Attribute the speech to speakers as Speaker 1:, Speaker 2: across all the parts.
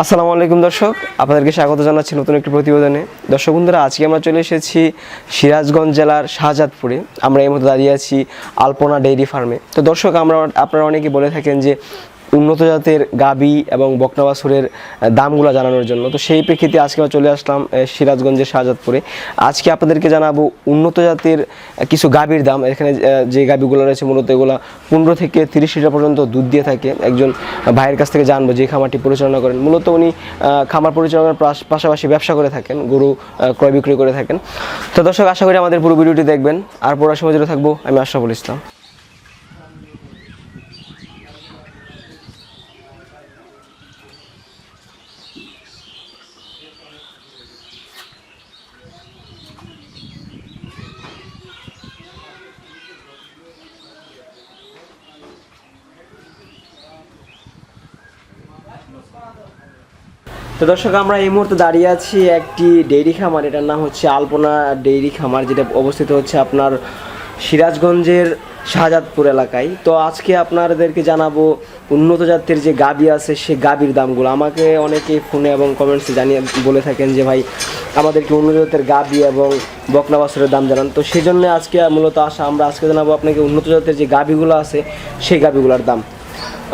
Speaker 1: আসসালামু আলাইকুম দর্শক, আপনাদেরকে স্বাগত জানাচ্ছি নতুন একটি প্রতিবেদনে। দর্শক বন্ধুরা, আজকে আমরা চলে এসেছি সিরাজগঞ্জ জেলার শাহজাদপুরে। আমরা এই মতো দাঁড়িয়ে আছি আলপনা ডেইরি ফার্মে। তো দর্শক, আমরা আপনারা অনেকে বলে থাকেন যে উন্নত জাতের গাবি এবং বকনাবাসুরের দামগুলো জানানোর জন্য। তো সেই প্রেক্ষিতে আজকে আমরা চলে আসলাম সিরাজগঞ্জের শাহজাদপুরে। আজকে আপনাদেরকে জানাব উন্নত জাতের কিছু গাবির দাম। এখানে যে গাবিগুলো রয়েছে মূলত এগুলো পনেরো থেকে তিরিশ লিটার পর্যন্ত দুধ দিয়ে থাকে। একজন ভাইয়ের কাছ থেকে জানব যে খামারটি পরিচালনা করেন। মূলত উনি খামার পরিচালনার পাশ- পাশাপাশি ব্যবসা করে থাকেন, গরু ক্রয় বিক্রয় করে থাকেন। তো দর্শক, আশা করি আমাদের পুরো ভিডিওটি দেখবেন। আর পড়ার সময় যেটা থাকব, আমি আশরাফুল ইসলাম। তো দর্শক, আমরা এই মুহূর্তে দাঁড়িয়ে আছি একটি ডেইরি খামার। এটার নাম হচ্ছে আলপনা ডেইরি খামার, যেটা অবস্থিত হচ্ছে আপনার সিরাজগঞ্জের শাহজাদপুর এলাকায়। তো আজকে আপনাদেরকে জানাব, উন্নত জাতের যে গাবি আছে, সে গাবির দামগুলো। আমাকে অনেকে ফোনে এবং কমেন্টসে জানিয়ে বলে থাকেন যে, ভাই, আমাদেরকে উন্নত জাতের গাবি এবং বকনা বাছুরের দাম জানান। তো সেই জন্য আজকে মূলত আসা আমরা আজকে জানাব আপনাকে উন্নত জাতের যে গাবিগুলো আছে, সেই গাবিগুলোর দাম।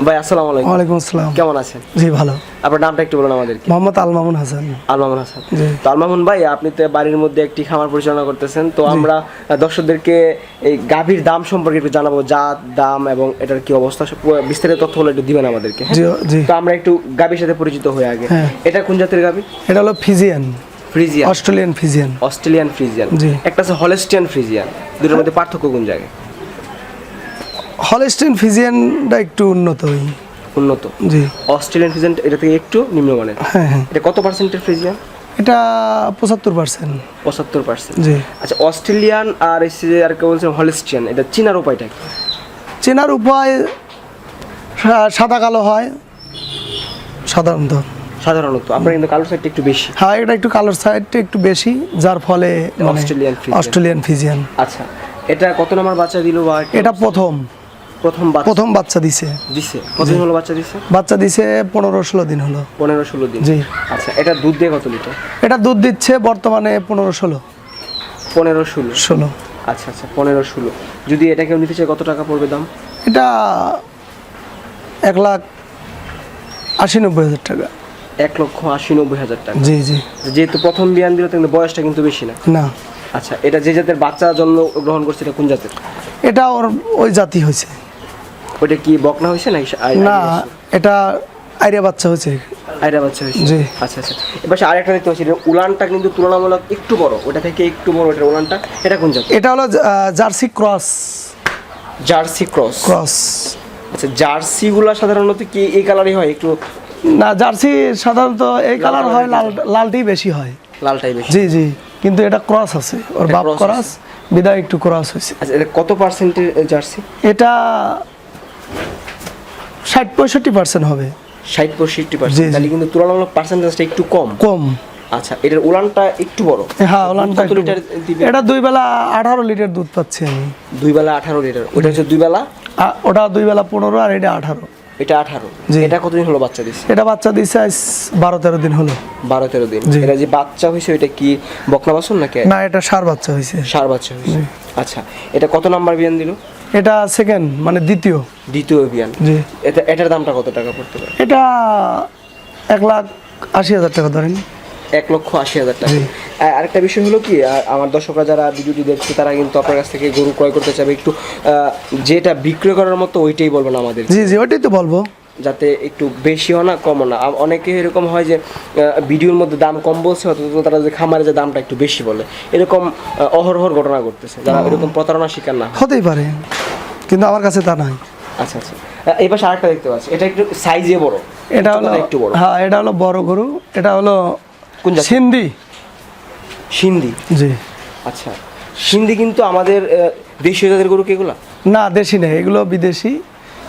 Speaker 1: ভাই আসসালামু আলাইকুম।
Speaker 2: ওয়ালাইকুম আসসালাম।
Speaker 1: কেমন আছেন?
Speaker 2: জি ভালো।
Speaker 1: আপনার নামটা একটু বলুন আমাদেরকে।
Speaker 2: মোহাম্মদ আল মামুন হাসান।
Speaker 1: আলমামুন হাসান।
Speaker 2: জি।
Speaker 1: তো আলমামুন ভাই আপনি তো বাড়ির মধ্যে একটি খামার পরিচালনা করতেছেন। তো আমরা দর্শকদেরকে এই গাভীর দাম সম্পর্কে একটু জানাব জাত দাম এবং এটার কি অবস্থা বিস্তারিত তথ্য হলে একটু দিবেন আমাদেরকে হ্যাঁ? তো আমরা একটু গাভীর সাথে পরিচিত হয়ে আগে।
Speaker 2: হ্যাঁ।
Speaker 1: এটা কোন জাতের গাভী?
Speaker 2: এটা হলো Friesian.
Speaker 1: Friesian.
Speaker 2: Australian Friesian.
Speaker 1: Australian Friesian.
Speaker 2: জি।
Speaker 1: একটা আছে হলেস্টিয়ান ফ্রিজিয়ান। দুটোর মধ্যে পার্থক্য কোন জায়গায়?
Speaker 2: হলস্টিন ফিজিয়ানটা একটু উন্নত ওই
Speaker 1: উন্নত?
Speaker 2: জি।
Speaker 1: অস্ট্রেলিয়ান ফিজিয়ান এটা থেকে একটু নিম্নমানের?
Speaker 2: হ্যাঁ হ্যাঁ।
Speaker 1: এটা কত পার্সেন্টের ফিজিয়ান?
Speaker 2: এটা পঁচাত্তর পার্সেন্ট।
Speaker 1: পঁচাত্তর পার্সেন্ট।
Speaker 2: জি।
Speaker 1: আচ্ছা অস্ট্রেলিয়ান আর এসে আর কেউ বলছে হলেস্টিয়ান এটা চিনার উপায়টা কি?
Speaker 2: চেনার উপায় সাদা কালো হয় সাধারণত।
Speaker 1: সাধারণত আপনার কিন্তু কালো সাইডটা একটু বেশি।
Speaker 2: হ্যাঁ এটা একটু কালার সাইডটা একটু বেশি যার ফলে মানে
Speaker 1: অস্ট্রেলিয়ান
Speaker 2: অস্ট্রেলিয়ান ফিজিয়ান।
Speaker 1: আচ্ছা এটা কত নম্বর বাচ্চা দিল বা
Speaker 2: এটা প্রথম।
Speaker 1: প্রথম বাচ্চা?
Speaker 2: প্রথম বাচ্চা দিছে।
Speaker 1: দিছে। কতদিন হলো বাচ্চা দিছে?
Speaker 2: বাচ্চা দিছে পনেরো ষোলো দিন হলো।
Speaker 1: পনেরো ষোলো দিন।
Speaker 2: জি।
Speaker 1: আচ্ছা এটা দুধ দিয়ে কত লিটার?
Speaker 2: এটা দুধ দিচ্ছে বর্তমানে পনেরো ষোলো।
Speaker 1: পনেরো ষোলো।
Speaker 2: ষোলো।
Speaker 1: আচ্ছা আচ্ছা পনেরো ষোলো। যদি এটা কেউ নিতে কত টাকা পড়বে দাম?
Speaker 2: এটা এক লাখ আশি নব্বই হাজার টাকা।
Speaker 1: এক লক্ষ আশি নব্বই হাজার টাকা।
Speaker 2: জি জি।
Speaker 1: যেহেতু প্রথম বিয়ান দিল কিন্তু বয়সটা কিন্তু বেশি না।
Speaker 2: না।
Speaker 1: আচ্ছা এটা যে জাতের বাচ্চা জন্ম গ্রহণ করছে এটা কোন জাতের?
Speaker 2: এটা ওর ওই জাতি হয়েছে।
Speaker 1: ওইটা কি বকনা হয়েছে নাকি
Speaker 2: না এটা আইরিয়া বাচ্চা হয়েছে।
Speaker 1: আইডিয়া বাচ্চা হয়েছে?
Speaker 2: জি।
Speaker 1: আচ্ছা আচ্ছা। এবার আরেকটা দেখতে পাচ্ছি উলানটা কিন্তু তুলনামূলক একটু বড়। ওটা থেকে একটু বড় এটার উলানটা। এটা কোন জাত
Speaker 2: এটা হলো Jersey cross.
Speaker 1: Jersey cross.
Speaker 2: Cross.
Speaker 1: আচ্ছা জার্সি জার্সিগুলো সাধারণত কি এই কালারই হয়? একটু
Speaker 2: না জার্সি সাধারণত এই কালার হয় লাল লালটাই বেশি হয়।
Speaker 1: লালটাই বেশি।
Speaker 2: জি জি। কিন্তু এটা ক্রস আছে। ওর বাপ ক্রস বিদায় একটু ক্রস হয়েছে।
Speaker 1: আচ্ছা এটা কত পার্সেন্টের জার্সি?
Speaker 2: এটা ষাট পঁয়ষট্টি পার্সেন্ট হবে।
Speaker 1: ষাট পঁয়ষট্টি পার্সেন্ট। তাহলে কিন্তু তুলনামূলক পার্সেন্টেজটা একটু কম।
Speaker 2: কম।
Speaker 1: আচ্ছা এটার উলানটা একটু বড়।
Speaker 2: হ্যাঁ ওলানটা
Speaker 1: কত লিটার দিবে?
Speaker 2: এটা দুই বেলা আঠারো লিটার দুধ পাচ্ছি আমি।
Speaker 1: দুই বেলা আঠারো লিটার ওটা হচ্ছে দুই বেলা?
Speaker 2: ওটা দুই বেলা পনেরো আর এটা আঠারো।
Speaker 1: এটা আঠারো।
Speaker 2: জি।
Speaker 1: এটা কতদিন হলো বাচ্চা দিচ্ছে
Speaker 2: এটা বাচ্চা দিচ্ছে আজ বারো তেরো দিন হলো।
Speaker 1: বারো তেরো দিন।
Speaker 2: জি।
Speaker 1: এটা যে বাচ্চা হয়েছে ওইটা কি বকনা বাসন নাকি?
Speaker 2: না এটা সার বাচ্চা হয়েছে।
Speaker 1: সার বাচ্চা হয়েছে। আচ্ছা এটা কত নাম্বার বিয়ান দিল?
Speaker 2: এটা সেকেন্ড মানে দ্বিতীয়।
Speaker 1: দ্বিতীয় অভিযান।
Speaker 2: জি।
Speaker 1: এটা এটার দামটা কত টাকা পড়তে পারে?
Speaker 2: এটা এক লাখ আশি হাজার টাকা ধরেন।
Speaker 1: এক লক্ষ আশি হাজার টাকা। আর আরেকটা বিষয় হলো কি আমার দর্শকরা যারা ভিডিওটি দেখছে তারা কিন্তু আপনার কাছ থেকে গরু ক্রয় করতে চাবে একটু যেটা বিক্রয় করার মতো ওইটাই বলবেন আমাদের।
Speaker 2: জি জি ওইটাই তো বলব।
Speaker 1: যাতে একটু বেশিও না কমও না। অনেকে এরকম হয় যে ভিডিওর মধ্যে দাম কম বলছে অথচ তারা যে খামারে যে দামটা একটু বেশি বলে। এরকম আহ, অহরহর ঘটনা ঘটতেছে যারা এরকম প্রতারণা শিকার না
Speaker 2: হতেই পারে কিন্তু আমার কাছে তা নাই।
Speaker 1: আচ্ছা আচ্ছা। এই পাশে আরেকটা দেখতে পাচ্ছি এটা একটু সাইজে বড়
Speaker 2: এটা হলো
Speaker 1: একটু বড়।
Speaker 2: হ্যাঁ এটা হলো বড় গরু এটা হলো
Speaker 1: কোন জাত?
Speaker 2: সিন্ধি।
Speaker 1: সিন্ধি?
Speaker 2: জি।
Speaker 1: আচ্ছা সিন্ধি কিন্তু আমাদের দেশীয় জাতের গরু কি এগুলা?
Speaker 2: না দেশি নেই এগুলো বিদেশি।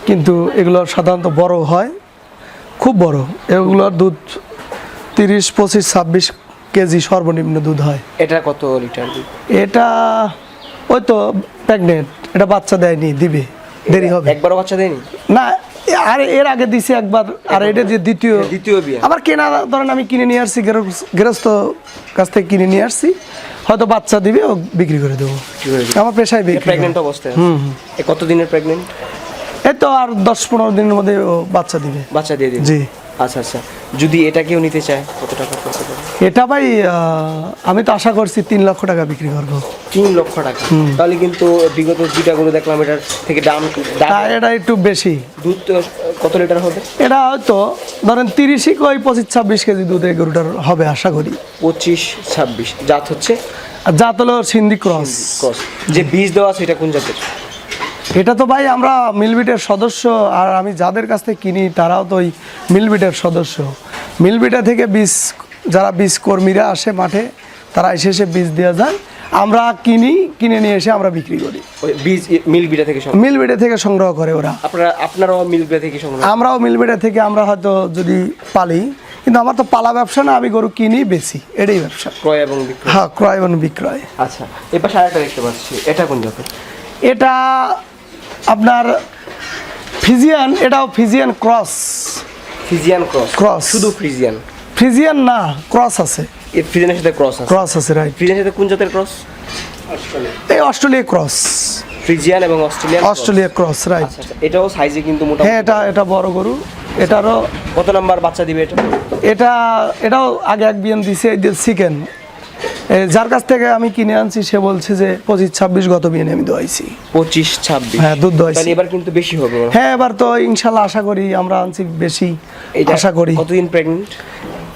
Speaker 2: কিন্তু এগুলো সাধারণত বড় হয় খুব বড়। এগুলোর দুধ তিরিশ পঁচিশ ছাব্বিশ কেজি সর্বনিম্ন দুধ হয়।
Speaker 1: এটা কত লিটার দুধ?
Speaker 2: এটা ওই তো প্রেগনেন্ট এটা বাচ্চা দেয়নি দিবে দেরি হবে।
Speaker 1: একবারও বাচ্চা দেয়নি?
Speaker 2: না আর এর আগে দিছি একবার আর এটা যে দ্বিতীয়
Speaker 1: দ্বিতীয় বিয়ে।
Speaker 2: আবার কেনা ধরেন আমি কিনে নিয়ে আসছি গৃহস্থ কাছ থেকে কিনে নিয়ে আসছি হয়তো বাচ্চা দিবে ও বিক্রি করে দেবো। আমার পেশায় বিক্রি
Speaker 1: প্রেগনেন্ট অবস্থায় হুম কত দিনের প্রেগনেন্ট
Speaker 2: এই তো আর দশ পনেরো দিনের মধ্যে বাচ্চা দিবে।
Speaker 1: বাচ্চা দিয়ে দিবে?
Speaker 2: জি।
Speaker 1: আচ্ছা আচ্ছা। যদি এটা কেউ নিতে চায় কত টাকা করতে পারে
Speaker 2: এটা ভাই আমি তো আশা করছি তিন লক্ষ টাকা বিক্রি করব।
Speaker 1: তিন লক্ষ টাকা? তাহলে কিন্তু বিগত দুইটা গরু দেখলাম এটার থেকে দাম
Speaker 2: এটা একটু বেশি।
Speaker 1: দুধ কত লিটার হবে?
Speaker 2: এটা হয়তো ধরেন তিরিশই কই পঁচিশ ছাব্বিশ কেজি দুধ এই গরুটার হবে আশা করি।
Speaker 1: পঁচিশ ছাব্বিশ। জাত হচ্ছে?
Speaker 2: আর জাত হলো সিন্ধি ক্রস।
Speaker 1: ক্রস। যে বীজ দেওয়া আছে এটা কোন জাতের?
Speaker 2: এটা তো ভাই আমরা মিলবিটের সদস্য আর আমি যাদের কাছ থেকে কিনি তারাও তো ওই মিলবিটের সদস্য। মিলবিটা থেকে বীজ যারা বীজ কর্মীরা আসে মাঠে তারা এসে এসে বীজ দেওয়া যায়। আমরা কিনি কিনে নিয়ে এসে আমরা বিক্রি করি।
Speaker 1: বীজ মিল বিটা থেকে
Speaker 2: মিলবিটে থেকে সংগ্রহ করে ওরা।
Speaker 1: আপনারা আপনারাও মিল বিটা থেকে সংগ্রহ
Speaker 2: আমরাও মিলবিটে থেকে আমরা হয়তো যদি পালি কিন্তু আমার তো পালা ব্যবসা না আমি গরু কিনি বেশি এটাই ব্যবসা।
Speaker 1: ক্রয় এবং বিক্রয়।
Speaker 2: হ্যাঁ ক্রয় এবং বিক্রয়।
Speaker 1: আচ্ছা এবার আরেকটা দেখতে পাচ্ছি। এটা কোন জাতের?
Speaker 2: এটা আপনার ফিজিয়ান এটাও Friesian cross.
Speaker 1: Friesian cross.
Speaker 2: Cross.
Speaker 1: শুধু ফ্রিজিয়ান
Speaker 2: ফিজিয়ান না ক্রস আছে।
Speaker 1: এই ফ্রিজিয়ানের সাথে ক্রস আছে?
Speaker 2: ক্রস আছে রাইট
Speaker 1: ফ্রিজিয়ানের সাথে কোন জাতের ক্রস?
Speaker 2: এই অস্ট্রেলিয়া ক্রস।
Speaker 1: ফ্রিজিয়ান এবং Australian cross।
Speaker 2: Australia cross right
Speaker 1: আচ্ছা আচ্ছা এটাও সাইজে কিন্তু মোটা
Speaker 2: হ্যাঁ এটা এটা বড় গরু। এটারও
Speaker 1: কত নাম্বার বাচ্চা দিবে এটা?
Speaker 2: এটা এটাও আগে এক বিয়ান দিছে এই দিল চিকেন যার কাছ থেকে আমি কিনে আনছি সে বলছে যে পঁচিশ ছাব্বিশ গত বিয়ানে আমি দোয়াইছি।
Speaker 1: পঁচিশ ছাব্বিশ?
Speaker 2: হ্যাঁ দুধ দোয়াইছি।
Speaker 1: এবার কিন্তু বেশি হবে হ্যাঁ
Speaker 2: এবার তো ইনশাল্লাহ আশা করি আমরা আনছি বেশি
Speaker 1: এটা
Speaker 2: আশা করি।
Speaker 1: কতদিন প্রেগনেন্ট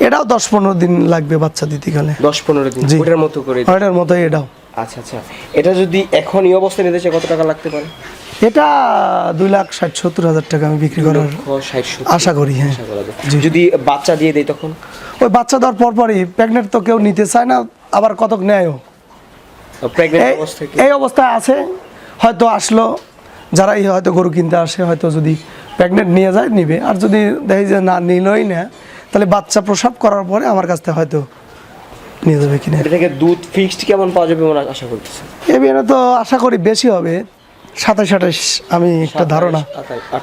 Speaker 2: এটাও দশ পনেরো দিন লাগবে বাচ্চা দিতে গেলে।
Speaker 1: দশ পনেরো দিন। ওটার মতো করে।
Speaker 2: ওইটার মতোই এটাও।
Speaker 1: আচ্ছা আচ্ছা। এটা যদি এখন এই অবস্থায় নিতে কত টাকা লাগতে পারে?
Speaker 2: এটা দুই লাখ ষাট সত্তর হাজার টাকা আমি বিক্রি করার আশা করি হ্যাঁ।
Speaker 1: যদি বাচ্চা দিয়ে দেয় তখন?
Speaker 2: ওই বাচ্চা দেওয়ার পরপরই প্রেগনেন্ট তো কেউ নিতে চায় না আবার কতক নেয়ও। এই-
Speaker 1: অবস্থায়
Speaker 2: আছে হয়তো আসলো যারাই হয়তো গরু কিনতে আসে হয়তো যদি প্রেগনেন্ট নিয়ে যায় নিবে। আর যদি দেখি যে না নিলই না তাহলে বাচ্চা প্রসাব করার পরে আমার কাছ থেকে হয়তো নিয়ে যাবে কিনে।
Speaker 1: এটা থেকে দুধ ফিক্সড কেমন পাওয়া যাবে মনে আশা করতেছে
Speaker 2: এ বিয়ে তো আশা করি বেশি হবে। সাতাশ আঠাশ আমি একটা ধারণা।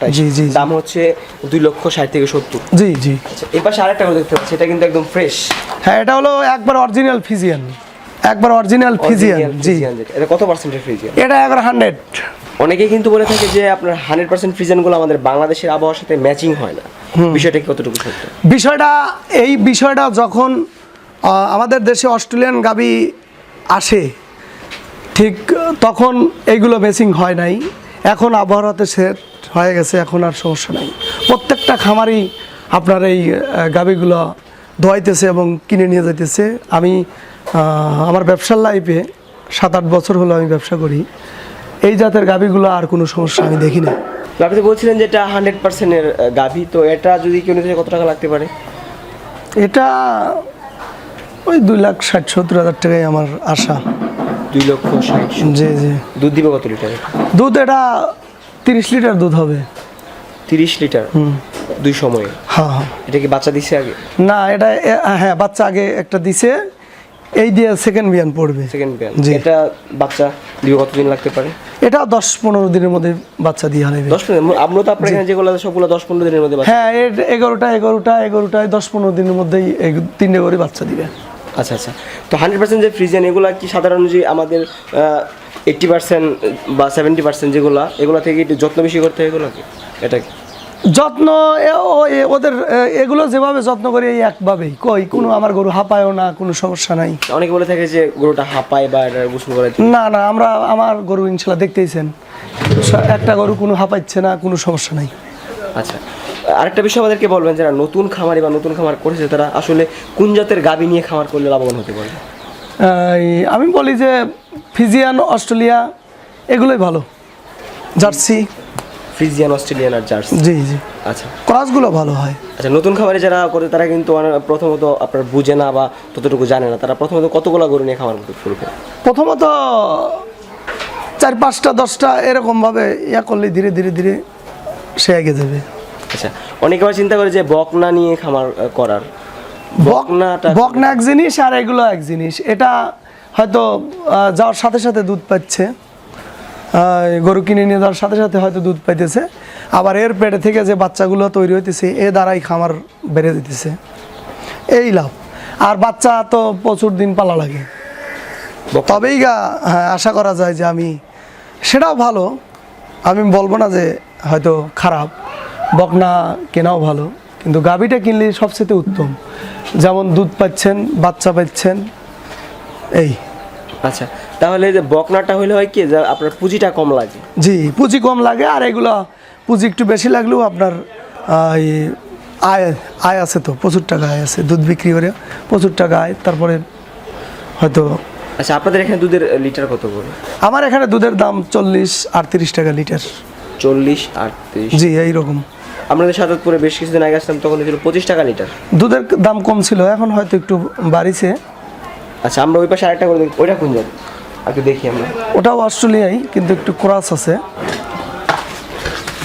Speaker 2: জি, জি।
Speaker 1: দাম হচ্ছে দুই লক্ষ ষাট থেকে সত্তর।
Speaker 2: জি জি।
Speaker 1: আচ্ছা এই পাশে আরেকটা করে দেখতে পাচ্ছি এটা কিন্তু একদম ফ্রেশ
Speaker 2: হ্যাঁ এটা হলো একবার অরিজিনাল ফিজিয়ান একবার অরিজিনাল ফিজিয়ান জি।
Speaker 1: এটা কত পার্সেন্টের ফ্রিজিয়ান
Speaker 2: এটা একবার হান্ড্রেড।
Speaker 1: অনেকেই কিন্তু বলে থাকে যে আপনার হান্ড্রেড পার্সেন্ট ফ্রিজিয়ানগুলো আমাদের বাংলাদেশের আবহাওয়ার সাথে ম্যাচিং হয় না। বিষয়টা কতটুকু সত্য?
Speaker 2: বিষয়টা এই বিষয়টা যখন আমাদের দেশে অস্ট্রেলিয়ান গাবি আসে ঠিক তখন এইগুলো মেসিং হয় নাই। এখন আবহাওয়াতে সেট হয়ে গেছে এখন আর সমস্যা নাই। প্রত্যেকটা খামারই আপনার এই গাবিগুলো ধোয়াইতেছে এবং কিনে নিয়ে যাইতেছে। আমি আমার ব্যবসার লাইফে সাত আট বছর হলো আমি ব্যবসা করি। এই জাতের গাবিগুলো আর কোনো সমস্যা আমি দেখি না।
Speaker 1: আপনি তো বলছিলেন যে এটা হান্ড্রেড পার্সেন্টের গাভী। তো এটা যদি কেউ নিতে কত টাকা লাগতে পারে?
Speaker 2: এটা ওই দুই লাখ ষাট সত্তর হাজার টাকাই আমার আশা।
Speaker 1: দুই লক্ষ ষাট।
Speaker 2: জি জি।
Speaker 1: দুধ দিবে কত লিটার?
Speaker 2: দুধ এটা তিরিশ লিটার দুধ হবে।
Speaker 1: তিরিশ লিটার? দুই সময়ে?
Speaker 2: হ্যাঁ হ্যাঁ।
Speaker 1: এটা কি বাচ্চা দিছে আগে?
Speaker 2: না এটা হ্যাঁ বাচ্চা আগে একটা দিছে। এই দিয়ে সেকেন্ড বিয়ান পড়বে।
Speaker 1: সেকেন্ড ব্যান। এটা বাচ্চা দিবে কতদিন লাগতে পারে?
Speaker 2: এটা দশ পনেরো দিনের মধ্যে বাচ্চা দিয়ে হারাইবে।
Speaker 1: দশ পনেরো আমরা তো আপনার এখানে যেগুলো আছে সবগুলো দশ পনেরো দিনের মধ্যে
Speaker 2: হ্যাঁ এর এগারোটা এগারোটা এগারোটায় দশ পনেরো দিনের মধ্যেই এই তিনটে করে বাচ্চা দিবে।
Speaker 1: আচ্ছা আচ্ছা। তো হান্ড্রেড পার্সেন্ট যে ফ্রিজেন এগুলো কি সাধারণ যে আমাদের এইট্টি পার্সেন্ট বা সেভেন্টি পার্সেন্ট যেগুলো এগুলো থেকে একটু যত্ন বেশি করতে হয় এগুলোকে? এটা কি
Speaker 2: যত্ন এ- ও এ- ওদের এগুলো যেভাবে যত্ন করে এই একভাবেই কই কোনো আমার গরু হাঁপায়ও না কোনো সমস্যা নাই।
Speaker 1: অনেকে বলে থাকে যে গরুটা হাঁপায় বা গোসল করে
Speaker 2: না না আমরা আমার গরু ইনশাল্লাহ দেখতেইছেন। একটা গরু কোনো হাঁপাচ্ছে না কোনো সমস্যা নাই।
Speaker 1: আচ্ছা আরেকটা বিষয় আমাদেরকে বলবেন যারা নতুন খামারি বা নতুন খামার করেছে তারা আসলে কোন জাতের গাবি নিয়ে খামার করলে লাভবান হতে পারে?
Speaker 2: আমি বলি যে ফিজিয়ান অস্ট্রেলিয়া এগুলোই ভালো। জার্সি।
Speaker 1: ফ্রিজিয়ান অস্ট্রেলিয়ান আর জার্সি।
Speaker 2: জি জি।
Speaker 1: আচ্ছা।
Speaker 2: ক্রসগুলো ভালো হয়।
Speaker 1: আচ্ছা নতুন খামারে যারা করে তারা কিন্তু প্রথমত আপনার বুঝে না বা ততটুকু জানে না। তারা প্রথমত কতগুলো গরু নিয়ে খামার করতে শুরু করে?
Speaker 2: প্রথমত চার পাঁচটা দশটা এরকমভাবে ইয়া করলে ধীরে ধীরে ধীরে সে এগিয়ে যাবে।
Speaker 1: আচ্ছা অনেকে আবার চিন্তা করে যে বকনা নিয়ে খামার করার। বকনাটা
Speaker 2: বকনা এক জিনিস আর এগুলো এক জিনিস। এটা হয়তো যাওয়ার সাথে সাথে দুধ পাচ্ছে। গরু কিনে নিয়ে যাওয়ার সাথে সাথে হয়তো দুধ পাইতেছে। আবার এর পেটে থেকে যে বাচ্চাগুলো তৈরি হইতেছে এ দ্বারাই খামার বেড়ে দিতেছে। এই লাভ। আর বাচ্চা তো প্রচুর দিন পালা লাগে। তবেই গা হ্যাঁ, আশা করা যায় যে আমি সেটাও ভালো। আমি বলব না যে হয়তো খারাপ। বকনা কেনাও ভালো। কিন্তু গাভীটা কিনলে সবচেয়ে উত্তম। যেমন দুধ পাচ্ছেন বাচ্চা পাচ্ছেন এই।
Speaker 1: আচ্ছা তাহলে যে বকনাটা হলে হয় কি যে আপনার পুঁজিটা কম লাগে?
Speaker 2: জি পুঁজি কম লাগে আর এগুলো পুঁজি একটু বেশি লাগলেও আপনার আয় আয় আছে তো প্রচুর টাকা আয় আছে দুধ বিক্রি করে প্রচুর টাকা আয় তারপরে হয়তো
Speaker 1: আচ্ছা আপনাদের এখানে দুধের লিটার কত করে?
Speaker 2: আমার এখানে দুধের দাম চল্লিশ আটত্রিশ টাকা লিটার।
Speaker 1: চল্লিশ আটত্রিশ?
Speaker 2: জি এইরকম।
Speaker 1: আমাদের সাজাদপুরে বেশ কিছুদিন আগে আসলাম তখন ছিল পঁচিশ টাকা লিটার।
Speaker 2: দুধের দাম কম ছিল এখন হয়তো একটু বাড়িছে।
Speaker 1: আচ্ছা আমরা ওই পাশে আরেকটা করে দেখি ওইটা কোন যাবে একটু দেখি আমরা।
Speaker 2: ওটাও অস্ট্রেলিয়াই কিন্তু একটু ক্রাস আছে।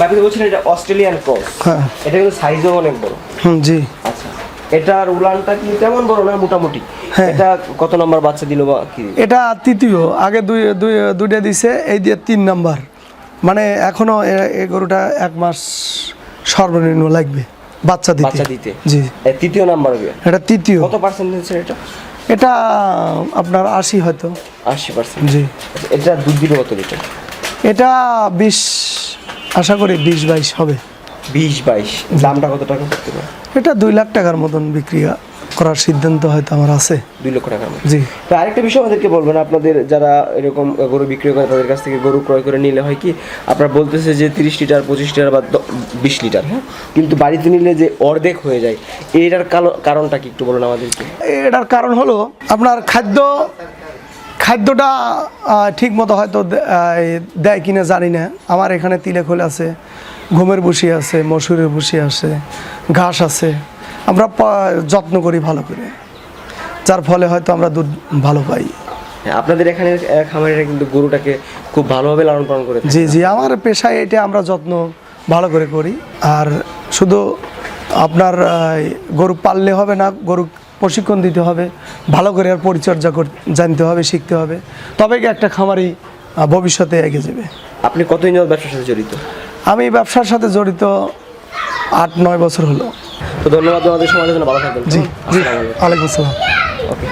Speaker 1: বাকি বলছিলেন এটা অস্ট্রেলিয়ান ক্রস।
Speaker 2: হ্যাঁ।
Speaker 1: এটা কিন্তু সাইজও অনেক বড়।
Speaker 2: হুম জি।
Speaker 1: আচ্ছা। এটার উলানটা কি তেমন বড় না মোটামুটি?
Speaker 2: হ্যাঁ।
Speaker 1: এটা কত নম্বর বাচ্চা দিল বা কি?
Speaker 2: এটা তৃতীয়। আগে দুই দুই দুইটা দিছে এই দিয়ে তিন নাম্বার। মানে এখনও এই গরুটা এক মাস সর্বনিম্ন লাগবে বাচ্চা দিতে।
Speaker 1: বাচ্চা দিতে।
Speaker 2: জি।
Speaker 1: তৃতীয় নাম্বার হবে।
Speaker 2: এটা তৃতীয়।
Speaker 1: কত পার্সেন্ট দিচ্ছে এটা?
Speaker 2: এটা আপনার আশি হয়তো।
Speaker 1: আশি পার্সেন্ট
Speaker 2: জি।
Speaker 1: এটা দুধ দিবে কত লিটার?
Speaker 2: এটা বিশ আশা করি বিশ বাইশ হবে।
Speaker 1: বিশ বাইশ। দামটা কত টাকা
Speaker 2: এটা দুই লাখ টাকার মতন বিক্রি করার সিদ্ধান্ত হয়তো আমার আছে।
Speaker 1: দুই লক্ষ টাকার
Speaker 2: জি।
Speaker 1: তো আরেকটা বিষয় আমাদেরকে বলবেন আপনাদের যারা এরকম গরু বিক্রি করে তাদের কাছ থেকে গরু ক্রয় করে নিলে হয় কি আপনার বলতেছে যে তিরিশ লিটার পঁচিশ লিটার বা বিশ লিটার হ্যাঁ? কিন্তু বাড়িতে নিলে যে অর্ধেক হয়ে যায় এইটার কালো- কারণটা কি একটু বলুন আমাদেরকে?
Speaker 2: এটার কারণ হলো আপনার খাদ্য খাদ্যটা ঠিক মতো হয়তো দেয় কিনা জানি না। আমার এখানে তিলে খোল আছে ঘুমের বসি আছে মসুরের বসি আছে ঘাস আছে। আমরা যত্ন করি ভালো করে। যার ফলে হয়তো আমরা দুধ ভালো পাই।
Speaker 1: হ্যাঁ, আপনাদের এখানে খামারিরা কিন্তু গরুটাকে খুব ভালোভাবে লালন পালন করে
Speaker 2: জি জি আমার পেশায় এটা আমরা যত্ন ভালো করে করি। আর শুধু আপনার গরু পাললে হবে না গরু প্রশিক্ষণ দিতে হবে। ভালো করে আর পরিচর্যা কর জানতে হবে শিখতে হবে। তবে কি একটা খামারি আহ, ভবিষ্যতে এগিয়ে যাবে।
Speaker 1: আপনি কতদিন ব্যবসার সাথে জড়িত?
Speaker 2: আমি ব্যবসার সাথে জড়িত আট নয় বছর হলো।
Speaker 1: তো ধন্যবাদ তোমাদের সমাজের জন্য ভালো থাকবেন।
Speaker 2: জি জি।
Speaker 1: আলাইকুম।
Speaker 2: আসসালাম।
Speaker 1: ওকে